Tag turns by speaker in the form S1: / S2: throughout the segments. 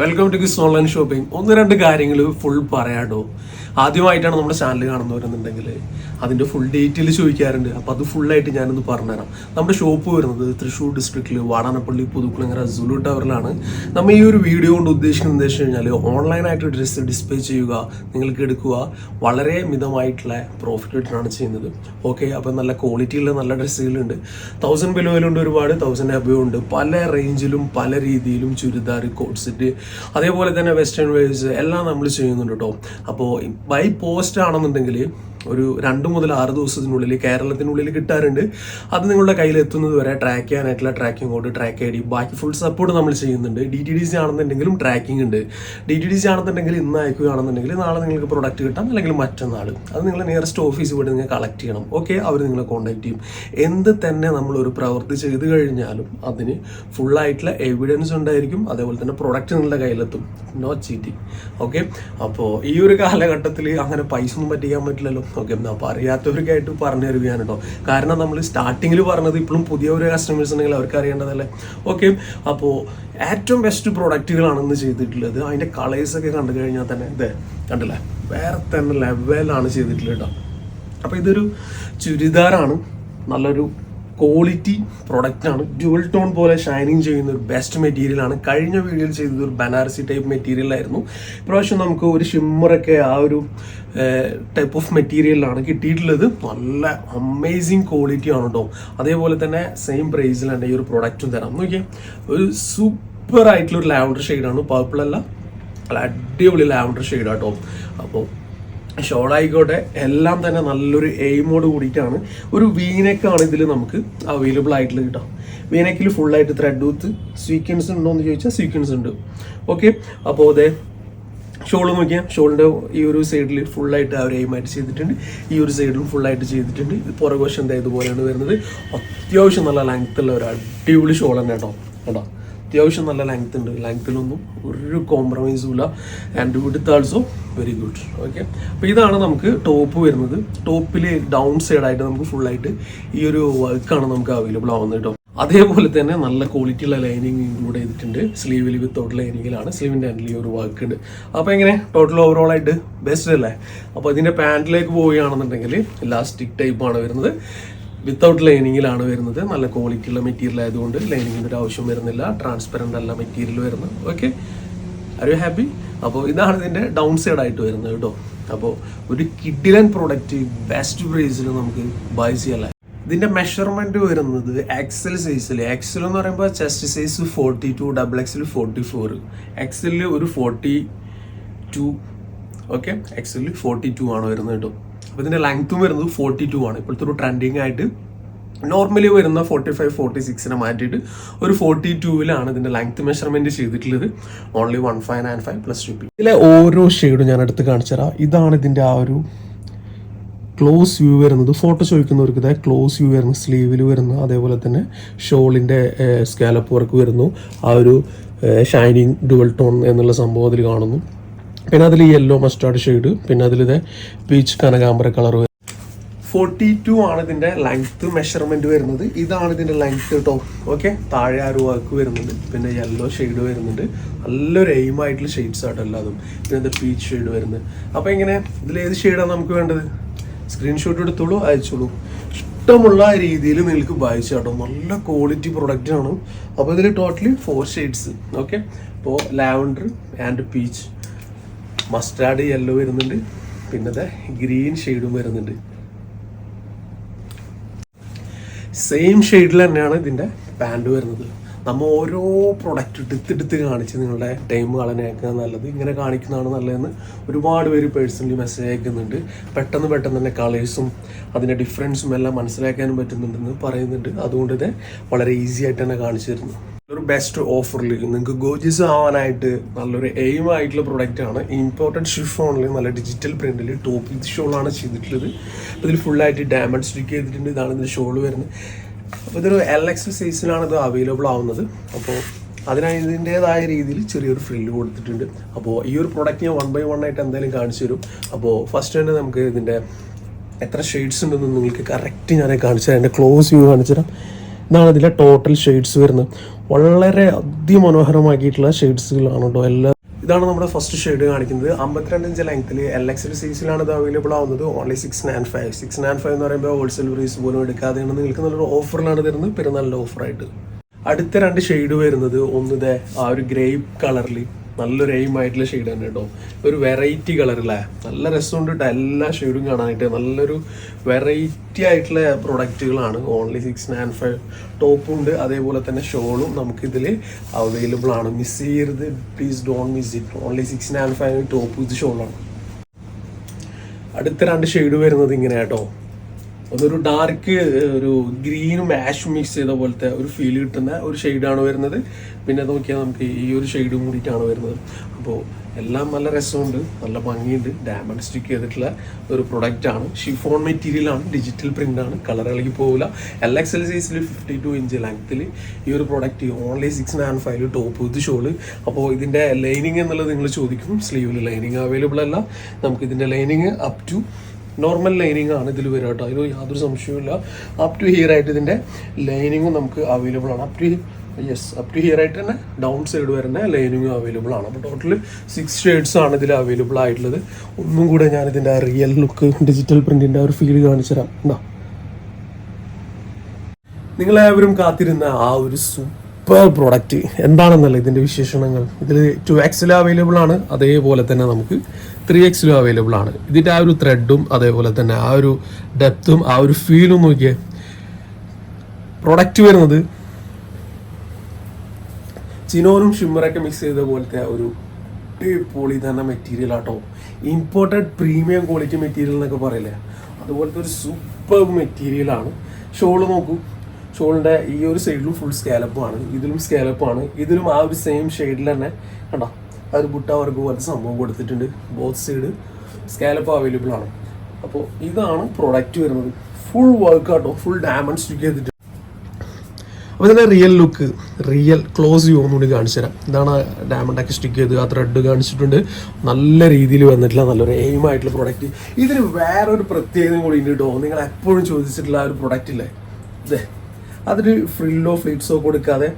S1: Welcome to Kiss online shopping ഒന്ന് രണ്ട് കാര്യങ്ങൾ ഫുൾ പറയാട്ടോ. ആദ്യമായിട്ടാണ് നമ്മുടെ ചാനൽ കാണുന്നവരെന്നുണ്ടെങ്കിൽ അതിന്റെ ഫുൾ ഡീറ്റെയിൽ ചോദിക്കാറുണ്ട്. അപ്പോൾ അത് ഫുള്ളായിട്ട് ഞാനൊന്ന് പറഞ്ഞുതരാം. നമ്മുടെ ഷോപ്പ് വരുന്നത് തൃശ്ശൂർ ഡിസ്ട്രിക്റ്റിൽ വാടാനപ്പള്ളി പുതുക്കുളങ്ങര സുലു ടവറിലാണ് നമ്മൾ ഈ ഒരു വീഡിയോ കൊണ്ട് ഉദ്ദേശിക്കുന്നത് എന്താ വെച്ച് കഴിഞ്ഞാൽ ഓൺലൈനായിട്ട് ഡ്രസ്സ് ഡിസ്പ്ലേ ചെയ്യുക നിങ്ങൾക്ക് എടുക്കുക വളരെ മിതമായിട്ടുള്ള പ്രോഫിറ്റ് കിട്ടാനാണ് ചെയ്യുന്നത്. ഓക്കെ അപ്പോൾ നല്ല ക്വാളിറ്റിയുള്ള നല്ല ഡ്രസ്സുകളുണ്ട് തൗസൻഡ് ബിലോയിലുണ്ട് ഒരുപാട് തൗസൻഡ് അബോ ഉണ്ട്. പല റേഞ്ചിലും പല രീതിയിലും ചുരിദാർ കോട്ട് സെറ്റ് അതേപോലെ തന്നെ വെസ്റ്റേൺ വേവ്സ് എല്ലാം നമ്മൾ ചെയ്യുന്നുണ്ട് കേട്ടോ അപ്പോൾ ബൈ പോസ്റ്റ് ആണെന്നുണ്ടെങ്കിൽ ഒരു രണ്ട് മുതൽ ആറ് ദിവസത്തിനുള്ളിൽ കേരളത്തിനുള്ളിൽ കിട്ടാറുണ്ട്. അത് നിങ്ങളുടെ കയ്യിൽ എത്തുന്നത് വരെ ട്രാക്ക് ചെയ്യാനായിട്ടുള്ള tracking code track I D ബാക്കി ഫുൾ സപ്പോർട്ട് നമ്മൾ ചെയ്യുന്നുണ്ട്. ഡി ടി ഡി സി ആണെന്നുണ്ടെങ്കിലും ട്രാക്കിംഗ് ഉണ്ട്. ഡി ടി ഡി സി ആണെന്നുണ്ടെങ്കിൽ ഇന്ന് അയക്കുകയാണെന്നുണ്ടെങ്കിൽ നാളെ നിങ്ങൾക്ക് പ്രൊഡക്റ്റ് കിട്ടാം അല്ലെങ്കിൽ മറ്റന്നാൾ. അത് നിങ്ങൾ നിയറസ്റ്റ് ഓഫീസിൽ പോയിട്ട് നിങ്ങൾ കളക്ട് ചെയ്യണം. ഓക്കെ അവർ നിങ്ങളെ കോൺടാക്ട് ചെയ്യും. എന്ത് തന്നെ നമ്മൾ ഒരു പ്രവൃത്തി ചെയ്ത് കഴിഞ്ഞാലും അതിന് ഫുള്ളായിട്ടുള്ള എവിഡൻസ് ഉണ്ടായിരിക്കും. അതേപോലെ തന്നെ പ്രൊഡക്റ്റ് നിങ്ങളുടെ കയ്യിലെത്തും. നോ ചീറ്റിംഗ് ഓക്കെ അപ്പോൾ ഈ ഒരു കാലഘട്ടത്തിൽ അങ്ങനെ പൈസ ഒന്നും പറ്റിക്കാൻ പറ്റില്ലല്ലോ. ഓക്കെ അപ്പോൾ അറിയാത്തവർക്കായിട്ട് പറഞ്ഞു തരികയാണ് കേട്ടോ കാരണം നമ്മൾ സ്റ്റാർട്ടിങ്ങിൽ പറഞ്ഞത് ഇപ്പോഴും പുതിയ ഒരു കസ്റ്റമേഴ്സ് ഉണ്ടെങ്കിൽ അവർക്ക് അറിയേണ്ടതല്ലേ? ഓക്കെ അപ്പോൾ ഏറ്റവും ബെസ്റ്റ് പ്രൊഡക്റ്റുകളാണെന്ന് ചെയ്തിട്ടുള്ളത് അതിന്റെ കളേഴ്സൊക്കെ കണ്ടു കഴിഞ്ഞാൽ തന്നെ ഇതേ കണ്ടില്ലേ? വേറെ തന്നെ ലെവലാണ് ചെയ്തിട്ടുള്ളത് കേട്ടോ അപ്പോൾ ഇതൊരു ചുരിദാറാണ്. നല്ലൊരു ക്വാളിറ്റി പ്രൊഡക്റ്റാണ് ഡ്യുവൽ ടോൺ പോലെ ഷൈനിങ് ചെയ്യുന്ന ഒരു ബെസ്റ്റ് മെറ്റീരിയലാണ് കഴിഞ്ഞ വീഡിയോയിൽ ചെയ്തത് ഒരു ബനാറസി ടൈപ്പ് മെറ്റീരിയൽ ആയിരുന്നു. ഇപ്രാവശ്യം നമുക്ക് ഒരു ഷിമ്മറൊക്കെ ആ ഒരു ടൈപ്പ് ഓഫ് മെറ്റീരിയലാണ് കിട്ടിയിട്ടുള്ളത്. നല്ല അമേസിങ് ക്വാളിറ്റി ആണ് കേട്ടോ അതേപോലെ തന്നെ സെയിം പ്രൈസിലാണ് ഈ ഒരു പ്രൊഡക്റ്റും തരാം. നോക്കിയാൽ ഒരു സൂപ്പർ ആയിട്ടുള്ള ഒരു ലാവൻഡർ ഷെയ്ഡാണ് പർപ്പിൾ അല്ല അടിപൊളി ലാവൻഡർ ഷെയ്ഡാട്ടോ അപ്പോൾ ഷോളായിക്കോട്ടെ എല്ലാം തന്നെ നല്ലൊരു എയിമോട് കൂടിയിട്ടാണ് ഒരു വീനെക്കാണ് ഇതിൽ നമുക്ക് അവൈലബിൾ ആയിട്ടുള്ളത് കേട്ടോ. വീനെക്കിൽ ഫുള്ളായിട്ട് ത്രെഡ് ഊത്ത് സ്വീക്വൻസ് ഉണ്ടോ എന്ന് ചോദിച്ചാൽ സ്വീക്വൻസ് ഉണ്ട്. ഓക്കെ അപ്പോൾ അതെ ഷോൾ നോക്കിയാൽ ഷോളിന്റെ ഈ ഒരു സൈഡിൽ ഫുള്ളായിട്ട് ഒരു എയിമായിട്ട് ചെയ്തിട്ടുണ്ട്. ഈ ഒരു സൈഡിലും ഫുള്ളായിട്ട് ചെയ്തിട്ടുണ്ട്. പുറകുവശം എന്താ ഇതുപോലെയാണ് വരുന്നത്. അത്യാവശ്യം നല്ല ലെങ്ത്തുള്ള ഒരു അടിപൊളി ഷോൾ തന്നെ കേട്ടോ. കേട്ടോ അത്യാവശ്യം നല്ല ലെങ്ത് ഉണ്ട്. ലെങ്ത്തിലൊന്നും ഒരു കോംപ്രമൈസും ഇല്ല. And width also very good okay അപ്പോൾ ഇതാണ് നമുക്ക് ടോപ്പ് വരുന്നത്. ടോപ്പിൽ ഡൗൺ സൈഡായിട്ട് നമുക്ക് ഫുള്ളായിട്ട് ഈ ഒരു വർക്കാണ് നമുക്ക് അവൈലബിൾ ആവുന്നത് കേട്ടോ അതേപോലെ തന്നെ നല്ല ക്വാളിറ്റിയുള്ള ലൈനിങ് ഇൻക്ലൂഡ് ചെയ്തിട്ടുണ്ട്. സ്ലീവിൽ വിത്തൗട്ട് ലൈനിങ്ങിലാണ് സ്ലീവിന്റെ ഹാൻഡിൽ ഒരു വർക്ക് ഉണ്ട്. അപ്പോൾ എങ്ങനെ? ടോട്ടൽ ഓവറോൾ ആയിട്ട് ബെസ്റ്റ് അല്ലേ? അപ്പോൾ ഇതിന്റെ പാന്റിലേക്ക് പോവുകയാണെന്നുണ്ടെങ്കിൽ ഇലാസ്റ്റിക് ടൈപ്പാണ് വരുന്നത്. വിത്തൗട്ട് ലൈനിങ്ങിലാണ് വരുന്നത്. നല്ല ക്വാളിറ്റി ഉള്ള മെറ്റീരിയൽ ആയതുകൊണ്ട് ലൈനിങ്ങിന്റെ ഒരു ആവശ്യം വരുന്നില്ല. ട്രാൻസ്പെറന്റ് അല്ല മെറ്റീരിയൽ വരുന്നത് ഓക്കെ ആർ യു ഹാപ്പി അപ്പോൾ ഇതാണ് ഇതിന്റെ ഡൗൺ സൈഡ് ആയിട്ട് വരുന്നത് കേട്ടോ അപ്പോൾ ഒരു കിഡിലൻ പ്രോഡക്റ്റ് ബെസ്റ്റ് പ്രൈസിൽ നമുക്ക് ബൈ ചെയ്യാൻ ഇതിന്റെ മെഷർമെന്റ് വരുന്നത് എക്സൽ സൈസിൽ എക്സൽ എന്ന് പറയുമ്പോൾ chest size forty two double XL forty four എക്സലിൽ ഒരു ഫോർട്ടി ടു ഓക്കെ എക്സലിൽ ഫോർട്ടി ടു ആണ് വരുന്നത് കേട്ടോ അപ്പോൾ ഇതിന്റെ ലെങ്ത്തും വരുന്നത് ഫോർട്ടി ടു ആണ്. ഇപ്പോഴത്തെ ഒരു ട്രെൻഡിങ് ആയിട്ട് നോർമലി വരുന്ന ഫോർട്ടി ഫൈവ് ഫോർട്ടി സിക്സിനെ മാറ്റിയിട്ട് ഒരു ഫോർട്ടി ടൂവിലാണ് ഇതിന്റെ ലെങ്ത് മെഷർമെന്റ് ചെയ്തിട്ടുള്ളത്. Only one five nine five plus two P ഇതിലെ ഓരോ ഷെയ്ഡും ഞാൻ എടുത്ത് കാണിച്ചു തരാം. ഇതാണ് ഇതിന്റെ ആ ഒരു ക്ലോസ് വ്യൂ വരുന്നത്. ഫോട്ടോ ചോദിക്കുന്നവർക്ക് ഇതായ ക്ലോസ് വ്യൂ വരുന്നു സ്ലീവിൽ വരുന്നു അതേപോലെ തന്നെ ഷോളിന്റെ സ്കാലപ്പ് വർക്ക് വരുന്നു. ആ ഒരു ഷൈനിങ് ഡുവൽ ടോൺ എന്നുള്ള സംഭവം അതിൽ കാണുന്നു. പിന്നെ അതിൽ യെല്ലോ മസ്റ്റാർഡ് ഷെയ്ഡ് പിന്നെ അതിലിത് പീച്ച് കനകാമ്പര കളർ ഫോർട്ടി ടു ആണ് ഇതിന്റെ ലെങ്ത് മെഷർമെന്റ് വരുന്നത്. ഇതാണ് ഇതിന്റെ ലെങ്ത് കേട്ടോ ഓക്കെ താഴെ ആ രൂപക്ക് വരുന്നുണ്ട്. പിന്നെ യെല്ലോ ഷെയ്ഡ് വരുന്നുണ്ട്. നല്ലൊരു എയിം ആയിട്ടുള്ള ഷെയ്ഡ്സ് ആട്ടോ എല്ലാതും. പിന്നെ ഇത് പീച്ച് ഷെയ്ഡ് വരുന്നത്. അപ്പൊ ഇങ്ങനെ ഇതിൽ ഏത് ഷെയ്ഡാണ് നമുക്ക് വേണ്ടത്? സ്ക്രീൻഷോട്ട് എടുത്തോളൂ അയച്ചോളൂ. ഇഷ്ടമുള്ള രീതിയിൽ നിങ്ങൾക്ക് വായിച്ചു കേട്ടോ നല്ല ക്വാളിറ്റി പ്രൊഡക്റ്റ് ആണ്. അപ്പോൾ ഇതിൽ ടോട്ടലി ഫോർ ഷെയ്ഡ്സ് ഓക്കെ അപ്പോൾ lavender and peach mustard yellow വരുന്നുണ്ട്. പിന്നെ ഗ്രീൻ ഷെയ്ഡും വരുന്നുണ്ട്. സെയിം ഷെയ്ഡിൽ തന്നെയാണ് ഇതിന്റെ പാന്റ് വരുന്നത്. നമ്മൾ ഓരോ പ്രൊഡക്റ്റ് എടുത്തെടുത്ത് കാണിച്ച് നിങ്ങളുടെ ടൈം കളഞ്ഞേക്കുക നല്ലത്. ഇങ്ങനെ കാണിക്കുന്നതാണ് നല്ലതെന്ന് ഒരുപാട് പേര് പേഴ്സണലി മെസ്സേജ് അയക്കുന്നുണ്ട്. പെട്ടെന്ന് പെട്ടെന്ന് തന്നെ കളേഴ്സും അതിന്റെ ഡിഫറൻസും എല്ലാം മനസ്സിലാക്കാനും പറ്റുന്നുണ്ടെന്ന് പറയുന്നുണ്ട്. അതുകൊണ്ട് തന്നെ വളരെ ഈസി ആയിട്ട് തന്നെ കാണിച്ചു തരുന്നു. ഒരു ബെസ്റ്റ് ഓഫറിൽ നിങ്ങൾക്ക് ഗോജിസ് ആവാനായിട്ട് നല്ലൊരു എയിം ആയിട്ടുള്ള പ്രൊഡക്റ്റ് ആണ്. ഇമ്പോർട്ടന്റ് ഷിഫോണിൽ നല്ല ഡിജിറ്റൽ പ്രിന്റിൽ ടോപ്പ് ഷോളാണ് ചെയ്തിട്ടുള്ളത്. ഇതിൽ ഫുള്ളായിട്ട് ഡയമണ്ട് സ്റ്റിക്ക് ചെയ്തിട്ടുണ്ട്. ഇതാണ് ഇതിന്റെ ഷോൾ വരുന്നത്. അപ്പോൾ ഇതൊരു എൽ എക്സ് സൈസിലാണ് ഇത് അവൈലബിൾ ആവുന്നത്. അപ്പോൾ അതിനായി ഇതിന്റെതായ രീതിയിൽ ചെറിയൊരു ഫ്രില്ല് കൊടുത്തിട്ടുണ്ട്. അപ്പോൾ ഈ ഒരു പ്രൊഡക്റ്റ് ഞാൻ വൺ ബൈ വൺ ആയിട്ട് എന്തായാലും കാണിച്ചു തരും. അപ്പോൾ ഫസ്റ്റ് തന്നെ നമുക്ക് ഇതിന്റെ എത്ര ഷെയ്ഡ്സ് ഉണ്ടെന്ന് നിങ്ങൾക്ക് കറക്റ്റ് ഞാൻ കാണിച്ചു തരാം. എന്റെ ക്ലോസ് വ്യൂ കാണിച്ചു തരാം. ഇതാണ് ഇതിലെ ടോട്ടൽ ഷെയ്ഡ്സ് വരുന്നത്. വളരെ അതിമനോഹരമാക്കിയിട്ടുള്ള ഷെയ്ഡ്സുകളാണ് കേട്ടോ എല്ലാ ഇതാണ് നമ്മുടെ ഫസ്റ്റ് ഷെയ്ഡ് കാണിക്കുന്നത്. അമ്പത്തിരണ്ട് ഇഞ്ച് ലെങ്ത്തിൽ എൽ എക്സ് സീസിലാണ് ഇത് അവൈലബിൾ ആവുന്നത്. Only six nine five six nine five എന്ന് പറയുമ്പോൾ ഹോൾസെയിൽ പ്രൈസ് പോലും എടുക്കാതെയാണ് നിങ്ങൾക്ക് നല്ലൊരു ഓഫറിലാണ് തരുന്നത്. പെരുന്നാളിന്റെ ഓഫറായിട്ട് അടുത്ത രണ്ട് ഷെയ്ഡ് വരുന്നത് ഒന്ന് ആ ഒരു ഗ്രേ കളറിൽ നല്ലൊരു എയിം ആയിട്ടുള്ള ഷെയ്ഡ് തന്നെ കേട്ടോ ഒരു വെറൈറ്റി കളറില്ലേ നല്ല രസമുണ്ട് കേട്ടോ എല്ലാ ഷെയ്ഡും കാണാനായിട്ട്. നല്ലൊരു വെറൈറ്റി ആയിട്ടുള്ള പ്രൊഡക്റ്റുകളാണ് ഓൺലി സിക്സ് നയൻ ഫൈവ് ടോപ്പും ഉണ്ട്. അതേപോലെ തന്നെ ഷോളും നമുക്കിതിൽ അവൈലബിൾ ആണ്. മിസ് ചെയ്യരുത് please don't miss it only six nine five top ഇത് ഷോളാണ് അടുത്ത രണ്ട് ഷെയ്ഡ് വരുന്നത് ഇങ്ങനെ കേട്ടോ അതൊരു ഡാർക്ക് ഒരു ഗ്രീനും ആഷും മിക്സ് ചെയ്ത പോലത്തെ ഒരു ഫീൽ കിട്ടുന്ന ഒരു ഷെയ്ഡാണ് വരുന്നത്. പിന്നെ നോക്കിയാൽ നമുക്ക് ഈ ഒരു ഷെയ്ഡും കൂടിയിട്ടാണ് വരുന്നത്. അപ്പോൾ എല്ലാം നല്ല രസമുണ്ട് നല്ല ഭംഗിയുണ്ട്. ഡാമണ്ട് സ്റ്റിക്ക് ചെയ്തിട്ടുള്ള ഒരു പ്രൊഡക്റ്റാണ് ഷിഫോൺ മെറ്റീരിയലാണ് ഡിജിറ്റൽ പ്രിന്റ് ആണ്. കളർ ഇളകി പോകില്ല എൽ എക്സ് എൽ സൈസിൽ ഫിഫ്റ്റി ടു ഇഞ്ച് ലെങ്ത്തിൽ ഈ ഒരു product only six nine five top ഇത് ഷോൾ അപ്പോൾ ഇതിന്റെ ലൈനിങ് എന്നുള്ളത് നിങ്ങൾ ചോദിക്കും. സ്ലീവിൽ ലൈനിങ് അവൈലബിൾ അല്ല. നമുക്ക് ഇതിന്റെ lining up to normal lining ആണ് ഇതിൽ വരിക കേട്ടോ. അതിൽ യാതൊരു സംശയവുമില്ല. അപ് ടു ഹിയർ ആയിട്ട് ഇതിന്റെ ലൈനിങ്ങും നമുക്ക് അവൈലബിൾ ആണ്. Up to yes up to here ആയിട്ട് തന്നെ ഡൗൺ സൈഡ് വരുന്ന ലൈനിങ്ങും അവൈലബിൾ ആണ്. അപ്പോൾ ടോട്ടൽ സിക്സ് ഷെയ്ഡ്സ് ആണ് ഇതിൽ അവൈലബിൾ ആയിട്ടുള്ളത്. ഒന്നും കൂടെ ഞാൻ ഇതിന്റെ റിയൽ ലുക്ക് ഡിജിറ്റൽ പ്രിന്റിന്റെ ഒരു ഫീൽ കാണിച്ചു തരാം. ഉണ്ടോ? നിങ്ങളേവരും കാത്തിരുന്ന ആ ഒരു സൂപ്പർ പ്രോഡക്റ്റ് എന്താണെന്നല്ല ഇതിന്റെ വിശേഷണങ്ങൾ? ഇതിൽ ടു എക്സിലും അവൈലബിൾ ആണ്. അതേപോലെ തന്നെ നമുക്ക് ത്രീ എക്സിലും അവൈലബിൾ ആണ്. ഇതിന്റെ ആ ഒരു ത്രെഡും അതേപോലെ തന്നെ ആ ഒരു ഡെപ്തും ആ ഒരു ഫീലും നോക്കിയേ. പ്രൊഡക്റ്റ് വരുന്നത് ചിനോനും ഷിമ്മറൊക്കെ മിക്സ് ചെയ്ത പോലത്തെ ആ ഒരു പൊളി തന്നെ മെറ്റീരിയൽ ആട്ടോ. ഇമ്പോർട്ടഡ് പ്രീമിയം ക്വാളിറ്റി മെറ്റീരിയൽ എന്നൊക്കെ പറയില്ലേ? അതുപോലത്തെ ഒരു സൂപ്പർ മെറ്റീരിയൽ ആണ്. ഷോൾ നോക്കൂ. ഷോളിന്റെ ഈ ഒരു സൈഡിലും ഫുൾ സ്കാലപ്പാണ് ഇതിലും സ്കാലപ്പാണ് ഇതിലും ആ ഒരു സെയിം ഷെയ്ഡിൽ തന്നെ കണ്ടോ? ഒരു ബുട്ട വർക്ക് പോലത്തെ സംഭവം കൊടുത്തിട്ടുണ്ട്. ബോത്ത് സൈഡ് സ്കാലപ്പ് അവൈലബിൾ ആണ്. അപ്പോൾ ഇതാണ് പ്രൊഡക്റ്റ് വരുന്നത്. ഫുൾ വർക്ക് ആട്ടോ. ഫുൾ ഡയമണ്ട് സ്റ്റിക്ക് ചെയ്തിട്ട്. അപ്പോൾ ഇതിന്റെ real look real close view ഒന്നുകൂടി കാണിച്ചു തരാം ഇതാണ് ഡയമണ്ട് ഒക്കെ സ്റ്റിക്ക് ചെയ്ത് ആ ത്രെഡ് കാണിച്ചിട്ടുണ്ട്. നല്ല രീതിയിൽ വന്നിട്ടില്ല നല്ലൊരു എയിം ആയിട്ടുള്ള പ്രൊഡക്റ്റ് ഇതിന് വേറൊരു പ്രത്യേകത കൂടി ഉണ്ട് കേട്ടോ നിങ്ങൾ എപ്പോഴും ചോദിച്ചിട്ടുള്ള ആ ഒരു പ്രൊഡക്റ്റ് ഇല്ലേ? ഇതേ അതൊരു ഫ്രില്ലോ ഫ്ലിറ്റ്സോ കൊടുക്കാതെ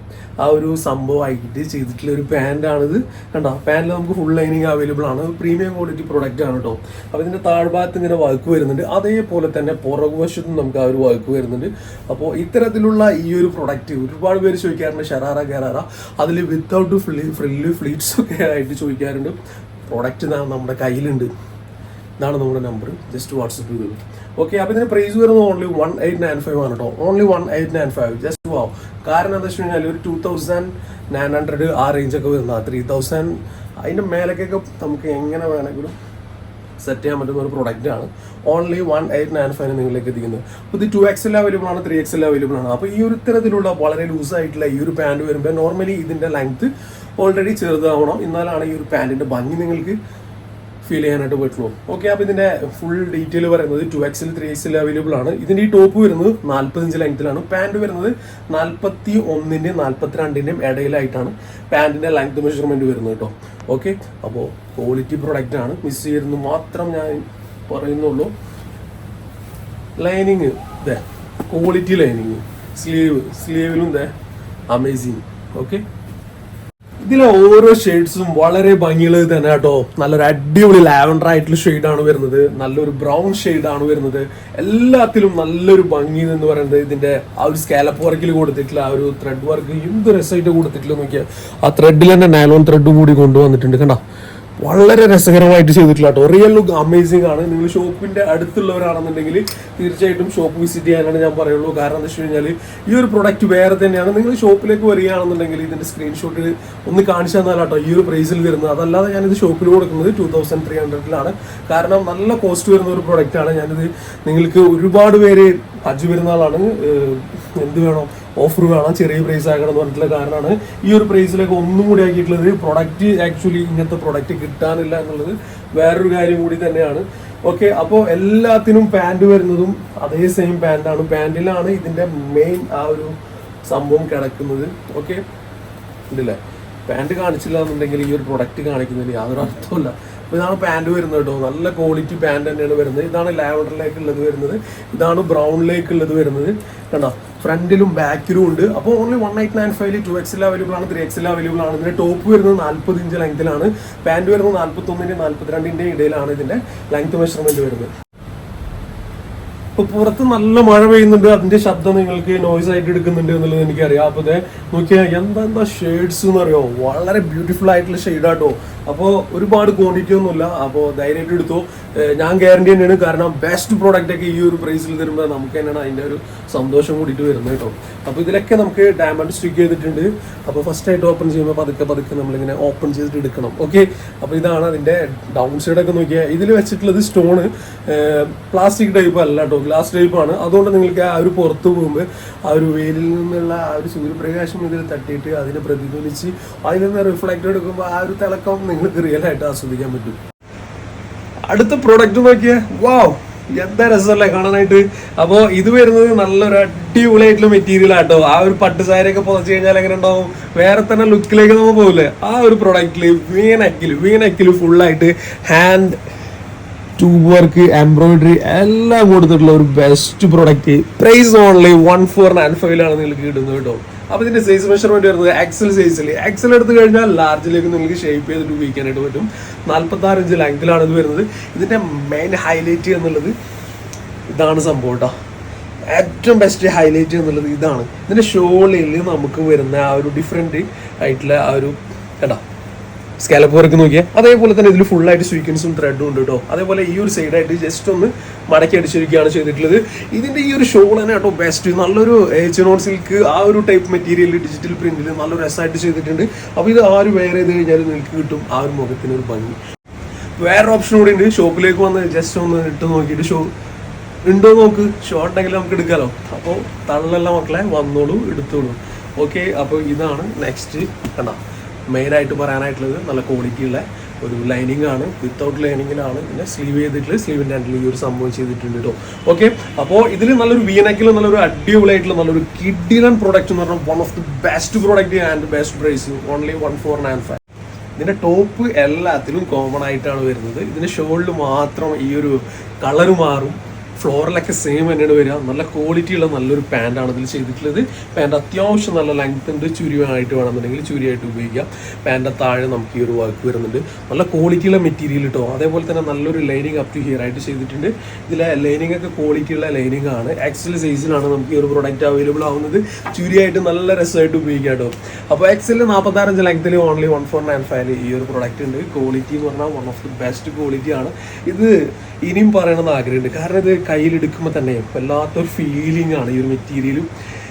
S1: ആ ഒരു സംഭവമായിട്ട് ചെയ്തിട്ടുള്ള ഒരു പാന്റാണിത് കണ്ടോ? പാന്റിൽ നമുക്ക് ഫുൾ ലൈനിങ് അവൈലബിൾ ആണ്. പ്രീമിയം ക്വാളിറ്റി പ്രൊഡക്റ്റ് ആണ് കേട്ടോ അപ്പോൾ ഇതിന്റെ താഴ്ഭാഗത്ത് ഇങ്ങനെ വർക്ക് വരുന്നുണ്ട്. അതേപോലെ തന്നെ പുറകുവശത്തും നമുക്ക് ആ ഒരു വർക്ക് വരുന്നുണ്ട്. അപ്പോൾ ഇത്തരത്തിലുള്ള ഈ ഒരു പ്രൊഡക്റ്റ് ഒരുപാട് പേര് ചോദിക്കാറുണ്ട്. ഷെറാറ ഗറാറ അതിൽ വിത്തൗട്ട് ഫ്ലി ഫ്രില്ല് ഫ്ലീറ്റ്സ് ഒക്കെ ആയിട്ട് ചോദിക്കാറുണ്ട്. പ്രൊഡക്റ്റ് നമ്മുടെ കയ്യിലുണ്ട്. ഇതാണ് നമ്മുടെ നമ്പർ ജസ്റ്റ് വാട്സപ്പ് ചെയ്തോളൂ. ഓക്കെ അപ്പൊ ഇതിന് പ്രൈസ് വരുന്നത് only one eight nine five ആണ് കേട്ടോ only one eight nine five just wow കാരണം എന്താ വെച്ച് കഴിഞ്ഞാൽ ഒരു ടു തൗസൻഡ് നയൻ ഹൺഡ്രഡ് ആ റേഞ്ചൊക്കെ വരുന്ന ത്രീ തൗസൻഡ് അതിന്റെ മേലേക്കൊക്കെ നമുക്ക് എങ്ങനെ വേണമെങ്കിലും സെറ്റ് ചെയ്യാൻ പറ്റുന്ന ഒരു പ്രൊഡക്റ്റ് ആണ് only one eight nine five നിങ്ങളിലേക്ക് എത്തിക്കുന്നത്. അപ്പോൾ ഇത് ടു എക്സ് എല്ലാം അവൈലബിൾ ആണ് ത്രീ എക്സ് എല്ലാം അവൈലബിൾ ആണ്. അപ്പോൾ ഈ ഒരു തരത്തിലുള്ള വളരെ ലൂസ് ആയിട്ടുള്ള ഈ ഒരു പാന്റ് വരുമ്പോൾ നോർമലി ഇതിന്റെ ലെങ്ത് ഓൾറെഡി ചെറുതാവണം. എന്നാലാണ് ഈ ഒരു പാന്റിന്റെ ഭംഗി നിങ്ങൾക്ക് ഫീൽ ചെയ്യാനായിട്ട് പറ്റുള്ളൂ. ഓക്കെ അപ്പോൾ ഇതിന്റെ ഫുൾ ഡീറ്റെയിൽ പറയുന്നത് ടു എക്സിൽ ത്രീ എക്സിൽ അവൈലബിൾ ആണ്. ഇതിന്റെ ഈ ടോപ്പ് വരുന്നത് നാൽപ്പത്തഞ്ച് ലെങ്ത്തിലാണ് പാന്റ് വരുന്നത് നാൽപ്പത്തി ഒന്നിന്റെയും നാൽപ്പത്തിരണ്ടിന്റെയും ഇടയിലായിട്ടാണ് പാന്റിന്റെ ലെങ്ത് മെഷർമെന്റ് വരുന്നത് കേട്ടോ ഓക്കെ അപ്പോൾ ക്വാളിറ്റി പ്രൊഡക്റ്റ് ആണ്. മിസ് ചെയ്യുന്നു മാത്രം ഞാൻ പറയുന്നുള്ളൂ. ലൈനിങ് ഇതേ ക്വാളിറ്റി ലൈനിങ് സ്ലീവ് സ്ലീവിലും ഇതേ അമേസിങ് ഓക്കെ ഇതിലെ ഓരോ ഷെയ്ഡ്സും വളരെ ഭംഗിയുള്ളത് തന്നെ കേട്ടോ. നല്ലൊരു അടിപൊളി ലാവൻഡർ ആയിട്ടുള്ള ഷെയ്ഡാണ് വരുന്നത്. നല്ലൊരു ബ്രൗൺ ഷെയ്ഡാണ് വരുന്നത്. എല്ലാത്തിലും നല്ലൊരു ഭംഗി എന്ന് പറയുന്നത് ഇതിന്റെ ആ ഒരു സ്കാലപ്പ് വർക്കിൽ കൊടുത്തിട്ടില്ല ആ ഒരു ത്രെഡ് വർക്ക് എന്ത് രസമായിട്ട് കൊടുത്തിട്ടില്ല നോക്കിയാൽ ആ ത്രെഡിൽ തന്നെ നൈലോൺ ത്രെഡും കൂടി കൊണ്ടുവന്നിട്ടുണ്ട് കണ്ടോ? വളരെ രസകരമായിട്ട് ചെയ്തിട്ടില്ല റിയൽ ലുക്ക് അമേസിംഗ് ആണ്. നിങ്ങൾ ഷോപ്പിന്റെ അടുത്തുള്ളവരാണെന്നുണ്ടെങ്കിൽ തീർച്ചയായിട്ടും ഷോപ്പ് വിസിറ്റ് ചെയ്യാനാണ് ഞാൻ പറയുള്ളൂ. കാരണം എന്താ വെച്ച് കഴിഞ്ഞാൽ ഈ ഒരു പ്രൊഡക്റ്റ് വേറെ തന്നെയാണ്. നിങ്ങൾ ഷോപ്പിലേക്ക് വരികയാണെന്നുണ്ടെങ്കിൽ ഇതിന്റെ സ്ക്രീൻഷോട്ടിൽ ഒന്ന് കാണിച്ചു തന്നാൽ കേട്ടോ ഈ ഒരു പ്രൈസിൽ വരുന്നത്. അതല്ലാതെ ഞാനിത് ഷോപ്പിൽ കൊടുക്കുന്നത് ടൂ തൗസൻഡ് ത്രീ ഹൺഡ്രഡിലാണ് കാരണം നല്ല കോസ്റ്റ് വരുന്ന ഒരു പ്രൊഡക്റ്റ് ആണ്. ഞാനിത് നിങ്ങൾക്ക് ഒരുപാട് പേര് ഹജ്ജ് പെരുന്നാളാണ് ഏഹ്, എന്ത് വേണം? ഓഫർ വേണം ചെറിയ പ്രൈസ് ആകണം എന്ന് പറഞ്ഞിട്ടുള്ള കാരണമാണ്. ഈ ഒരു പ്രൈസിലൊക്കെ ഒന്നും കൂടി ആക്കിയിട്ടുള്ളത് പ്രൊഡക്റ്റ് ആക്ച്വലി ഇങ്ങനത്തെ പ്രൊഡക്റ്റ് കിട്ടാനില്ല എന്നുള്ളത് വേറൊരു കാര്യം കൂടി തന്നെയാണ്. ഓക്കെ അപ്പോൾ എല്ലാത്തിനും പാന്റ് വരുന്നതും അതേ സെയിം പാന്റാണ് പാന്റിലാണ് ഇതിന്റെ മെയിൻ ആ ഒരു സംഭവം കിടക്കുന്നത്. ഓക്കെ ഉണ്ടല്ലേ? പാന്റ് കാണിച്ചില്ല എന്നുണ്ടെങ്കിൽ ഈ ഒരു പ്രൊഡക്റ്റ് കാണിക്കുന്നതിന് യാതൊരു അർത്ഥമില്ല അപ്പോൾ ഇതാണ് പാന്റ് വരുന്നത് കേട്ടോ. നല്ല ക്വാളിറ്റി പാന്റ് തന്നെയാണ് വരുന്നത്. ഇതാണ് ലാവൻഡറിലേക്ക് ഉള്ളത് വരുന്നത്. ഇതാണ് ബ്രൗണിലേക്ക് ഉള്ളത് വരുന്നത്. കണ്ടോ? ഫ്രണ്ടിലും ബാക്കിലും ഉണ്ട്. അപ്പോൾ only one eight nine five two എക്സിൽ അവൈലബിൾ ആണ് ത്രീ എക്സിൽ അവൈലബിൾ ആണ്. ഇതിന്റെ ടോപ്പ് വരുന്നത് നാൽപ്പത് ഇഞ്ച് ലെങ്ത്തിലാണ് പാന്റ് വരുന്നത് നാൽപ്പത്തൊന്നിന്റെ നാൽപ്പത്തിരണ്ടിന്റെ ഇടയിലാണ് ഇതിന്റെ ലെങ്ത് മെഷർമെന്റ് വരുന്നത്. ഇപ്പൊ പുറത്ത് നല്ല മഴ പെയ്യുന്നുണ്ട്. അതിന്റെ ശബ്ദം നിങ്ങൾക്ക് നോയ്സ് ആയിട്ട് എടുക്കുന്നുണ്ട് എന്നുള്ളത് എനിക്കറിയാം. അപ്പൊ നോക്കിയാൽ എന്താ എന്താ ഷെയ്ഡ്സ് എന്ന് അറിയോ? വളരെ ബ്യൂട്ടിഫുൾ ആയിട്ടുള്ള ഷെയ്ഡാട്ടോ അപ്പോൾ ഒരുപാട് ക്വാണ്ടിറ്റി ഒന്നുമില്ല. അപ്പോൾ ധൈര്യമായിട്ട് എടുത്തു. ഞാൻ ഗ്യാരണ്ടി തന്നെയാണ്. കാരണം ബെസ്റ്റ് പ്രോഡക്റ്റ് ഒക്കെ ഈ ഒരു പ്രൈസിൽ തരുമ്പോൾ നമുക്ക് തന്നെയാണ് അതിന്റെ ഒരു സന്തോഷം കൂടിയിട്ട് വരുന്നത് കേട്ടോ. അപ്പോൾ ഇതിലൊക്കെ നമുക്ക് ഡയമണ്ട് സ്റ്റിക്ക് ചെയ്തിട്ടുണ്ട്. അപ്പോൾ ഫസ്റ്റ് ആയിട്ട് ഓപ്പൺ ചെയ്യുമ്പോൾ പതുക്കെ പതുക്കെ നമ്മളിങ്ങനെ ഓപ്പൺ ചെയ്തിട്ട് എടുക്കണം. ഓക്കെ അപ്പോൾ ഇതാണ് അതിന്റെ ഡൗൺ സൈഡൊക്കെ നോക്കിയാൽ ഇതിൽ വെച്ചിട്ടുള്ളത് സ്റ്റോണ് പ്ലാസ്റ്റിക് ടൈപ്പ് അല്ല കേട്ടോ. ഗ്ലാസ് ടൈപ്പാണ് അതുകൊണ്ട് നിങ്ങൾക്ക് ആ ഒരു പുറത്ത് പോകുമ്പോൾ ആ ഒരു വെയിലിൽ നിന്നുള്ള ആ ഒരു സൂര്യപ്രകാശം ഇതിൽ തട്ടിയിട്ട് അതിനെ പ്രതിഫലിച്ച് അതിൽ നിന്ന് റിഫ്ലക്റ്റ് എടുക്കുമ്പോൾ ആ ഒരു തിളക്കം നിങ്ങൾക്ക് റിയൽ ആയിട്ട് ആസ്വദിക്കാൻ പറ്റും. അടുത്ത പ്രോഡക്റ്റ് നോക്കിയേ. വാവ് എന്താ രസമല്ലേ കാണാനായിട്ട്. അപ്പോ ഇത് വരുന്നത് നല്ലൊരു അടിപൊളിയായിട്ടുള്ള മെറ്റീരിയൽ ആട്ടോ. ആ ഒരു പട്ട് സാരിയൊക്കെ പുതച്ച് കഴിഞ്ഞാൽ എങ്ങനെ ഉണ്ടാവും? വേറെ തന്നെ ലുക്കിലേക്ക് നമ്മൾ പോകില്ലേ ആ ഒരു പ്രൊഡക്റ്റിൽ വീണക്കിൽ വീണക്കിൽ ഫുള്ളായിട്ട് ഹാൻഡ് ട്യൂബ് വർക്ക് എംബ്രോയിഡറി എല്ലാം കൊടുത്തിട്ടുള്ള ഒരു best product price only one four nine ഫൈവിലാണ് നിങ്ങൾക്ക് കിട്ടുന്നത് കേട്ടോ. അപ്പൊ ഇതിന്റെ സൈസ് മെഷർമെന്റ് വരുന്നത് എക്സൽ സൈസിൽ എക്സൽ എടുത്തു കഴിഞ്ഞാൽ ലാർജിലേക്ക് നിങ്ങൾക്ക് ഷേപ്പ് ചെയ്തിട്ട് ഉപയോഗിക്കാനായിട്ട് പറ്റും. നാല്പത്തി ആറ് ഇഞ്ച് ലെങ്തിലാണ് ഇത് വരുന്നത്. ഇതിന്റെ മെയിൻ ഹൈലൈറ്റ് എന്നുള്ളത് ഇതാണ് സംഭവം കേട്ടോ ഏറ്റവും ബെസ്റ്റ് ഹൈലൈറ്റ് എന്നുള്ളത് ഇതാണ്. ഇതിന്റെ ഷോളിൽ നമുക്ക് വരുന്ന ആ ഒരു ഡിഫറെന്റ് ആയിട്ടുള്ള ആ ഒരു കേട്ടോ സ്കാലപ്പ് വർക്ക് നോക്കിയാൽ അതേപോലെ തന്നെ ഇതിൽ ഫുൾ ആയിട്ട് സ്വീക്വൻസും ത്രെഡും ഉണ്ട് കേട്ടോ അതേപോലെ ഈ ഒരു സൈഡായിട്ട് ജസ്റ്റ് ഒന്ന് മടക്കി അടിച്ചിരിക്കുകയാണ് ചെയ്തിട്ടുള്ളത്. ഇതിന്റെ ഈ ഒരു ഷോൾ തന്നെ കേട്ടോ ബെസ്റ്റ് നല്ലൊരു ചിനോൺ സിൽക്ക് ആ ഒരു ടൈപ്പ് മെറ്റീരിയൽ ഡിജിറ്റൽ പ്രിന്റിൽ നല്ലൊരു രസമായിട്ട് ചെയ്തിട്ടുണ്ട്. അപ്പോൾ ഇത് ആര് വെയർ ചെയ്ത് കഴിഞ്ഞാൽ നിങ്ങൾക്ക് കിട്ടും. ആ ഒരു മുഖത്തിന് ഒരു ഭംഗി. വേറെ ഓപ്ഷൻ കൂടി ഉണ്ട്. ഷോപ്പിലേക്ക് വന്ന് ജസ്റ്റ് ഒന്ന് ഇട്ട് നോക്കിയിട്ട് ഷോ ഉണ്ടോ നോക്ക്. ഷോ ഉണ്ടെങ്കിൽ നമുക്ക് എടുക്കാലോ. അപ്പോൾ തള്ളല്ല മക്കളെ വന്നോളൂ എടുത്തോളൂ. ഓക്കെ അപ്പോൾ ഇതാണ് നെക്സ്റ്റ് കണ്ട. മെയിനായിട്ട് പറയാനായിട്ടുള്ളത് നല്ല ക്വാളിറ്റി ഉള്ള ഒരു ലൈനിങ് ആണ്. വിത്തൗട്ട് ലൈനിങ്ങിലാണ് പിന്നെ സ്ലീവ് ചെയ്തിട്ടുള്ള സ്ലീവിന്റെ ഹാൻഡിൽ ഈ ഒരു സംഭവം ചെയ്തിട്ടുണ്ട് കേട്ടോ ഓക്കെ അപ്പോൾ ഇതിൽ നല്ലൊരു വീനക്കിൽ നല്ലൊരു അടിപൊളിയായിട്ടുള്ള നല്ലൊരു കിഡിലൻ പ്രോഡക്റ്റ് എന്ന് പറഞ്ഞാൽ one of the best product and best price only one four nine five ഇതിന്റെ ടോപ്പ് എല്ലാത്തിലും കോമൺ ആയിട്ടാണ് വരുന്നത്. ഇതിന്റെ ഷോളിൽ മാത്രം ഈ ഒരു കളർ മാറും. ഫ്ലോറിലൊക്കെ സെയിം തന്നെയാണ് വരിക. നല്ല ക്വാളിറ്റി ഉള്ള നല്ലൊരു ആണ് ഇതിൽ ചെയ്തിട്ടുള്ളത്. പാന്റ് അത്യാവശ്യം നല്ല ലെങ്ത് ഉണ്ട്. ചുരിയായിട്ട് വേണമെന്നുണ്ടെങ്കിൽ ചുരിയായിട്ട് ഉപയോഗിക്കാം. പാന്റെ താഴെ നമുക്ക് ഈ ഒരു വർക്ക് വരുന്നുണ്ട്. നല്ല ക്വാളിറ്റിയുള്ള മെറ്റീരിയൽ കിട്ടും അതേപോലെ തന്നെ നല്ലൊരു ലൈനിങ് അപ് ടു ഹിയർ ആയിട്ട് ചെയ്തിട്ടുണ്ട്. ഇതിലെ ലൈനിങ് ഒക്കെ ക്വാളിറ്റിയുള്ള ലൈനിങ് ആണ്. എക്സൽ സൈസിലാണ് നമുക്ക് ഈ ഒരു പ്രൊഡക്റ്റ് അവൈലബിൾ ആവുന്നത്. ചുരിയായിട്ട് നല്ല രസമായിട്ട് ഉപയോഗിക്കാം കേട്ടോ അപ്പോൾ എക്സൽ നാൽപ്പത്താറഞ്ച് ലെങ്ത്തിൽ only one four nine five ഈ ഒരു പ്രൊഡക്റ്റ് ഉണ്ട്. ക്വാളിറ്റി എന്ന് പറഞ്ഞാൽ one of the best quality ആണ്. ഇത് ഇനിയും പറയണമെന്ന് ആഗ്രഹമുണ്ട്. കാരണം ഇത് കയ്യിലെടുക്കുമ്പോൾ തന്നെ വല്ലാത്തൊരു ഫീലിംഗ് ആണ് ഈ ഒരു മെറ്റീരിയലും